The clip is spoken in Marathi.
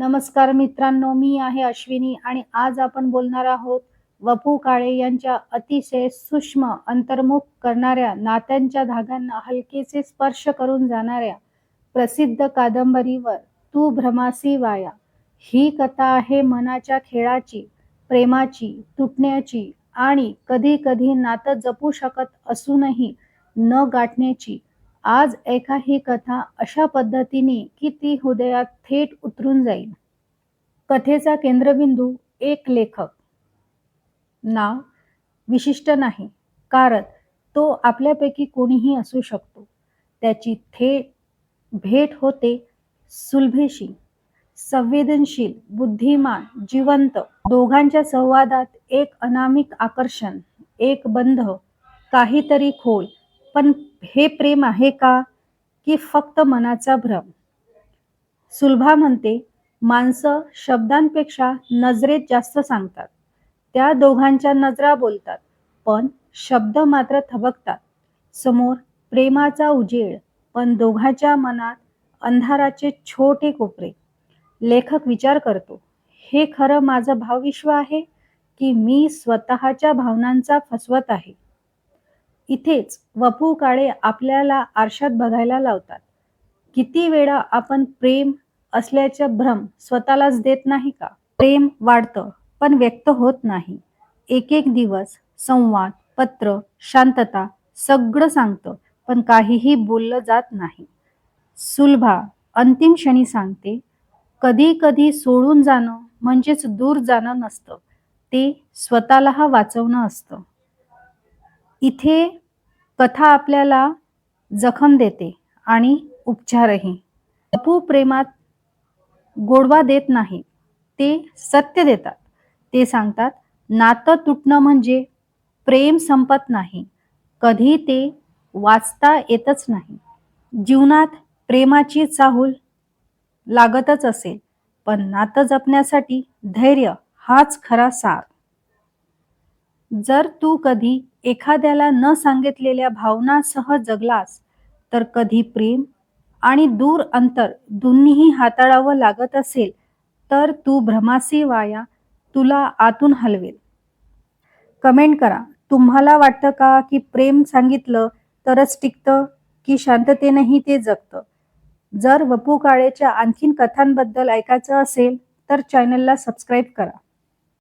नमस्कार मित्रांनो मी आहे अश्विनी आणि आज आपण बोलणार आहोत वपू काळे यांच्या अतिशय सूक्ष्म अंतर्मुख करणाऱ्या नात्यांच्या धाग्यांना हलकेचे स्पर्श करून जाणाऱ्या प्रसिद्ध कादंबरीवर तू भ्रमासी वाया. ही कथा आहे मनाच्या खेळाची प्रेमाची तुटण्याची आणि कधी कधी नातं जपू शकत असूनही न गाठण्याची. आज ऐका ही कथा अशा पद्धतीने की ती हृदयात थेट उतरून जाईल. कथेचा केंद्रबिंदू एक लेखक. नाव विशिष्ट नाही कारण तो आपल्यापैकी कोणीही असू शकतो. त्याची थेट भेट होते सुलभेशी संवेदनशील बुद्धिमान जिवंत दोघांच्या संवादात एक अनामिक आकर्षण एक बंध काहीतरी खोल पण हे प्रेम आहे का की फक्त मनाचा भ्रम? सुलभा म्हणते माणसं शब्दांपेक्षा नजरेत जास्त सांगतात. त्या दोघांच्या नजरा बोलतात पण शब्द मात्र थबकतात. समोर प्रेमाचा उजेड पण दोघांच्या मनात अंधाराचे छोटे कोपरे. लेखक विचार करतो हे खरं माझं भावविश्व आहे की मी स्वतःच्या भावनांचा फसवत आहे? इथेच वपू काळे आपल्याला आरशात बघायला लावतात. किती वेळा आपण प्रेम असल्याचा भ्रम स्वतःलाच देत नाही का? प्रेम वाढतं पण व्यक्त होत नाही. एक एक दिवस संवाद पत्र शांतता सगळं सांगतं पण काहीही बोललं जात नाही. सुलभा अंतिम क्षणी सांगते कधी कधी सोडून जाणं म्हणजेच दूर जाणं नसतं. ते स्वतःला वाचवणं असतं. इथे कथा आपल्याला जखम देते आणि उपचारही. अपू प्रेमात गोडवा देत नाही ते सत्य देतात. ते सांगतात नातं तुटणं म्हणजे प्रेम संपत नाही कधी ते वाचता येतच नाही. जीवनात प्रेमाची चाहूल लागतच असेल पण नातं जपण्यासाठी धैर्य हाच खरा सार. जर तू कधी एखाद्याला न सांगितलेल्या भावनासह जगलास तर कधी प्रेम आणि दूर अंतर दोन्हीही हाताळावं लागत असेल तर तू भ्रमासी वाया तुला आतून हलवेल. कमेंट करा तुम्हाला वाटतं का की प्रेम सांगितलं तरच टिकतं की शांततेनंही ते जगतं? जर वपू काळेच्या आणखीन कथांबद्दल ऐकायचं असेल तर चॅनलला सबस्क्राईब करा.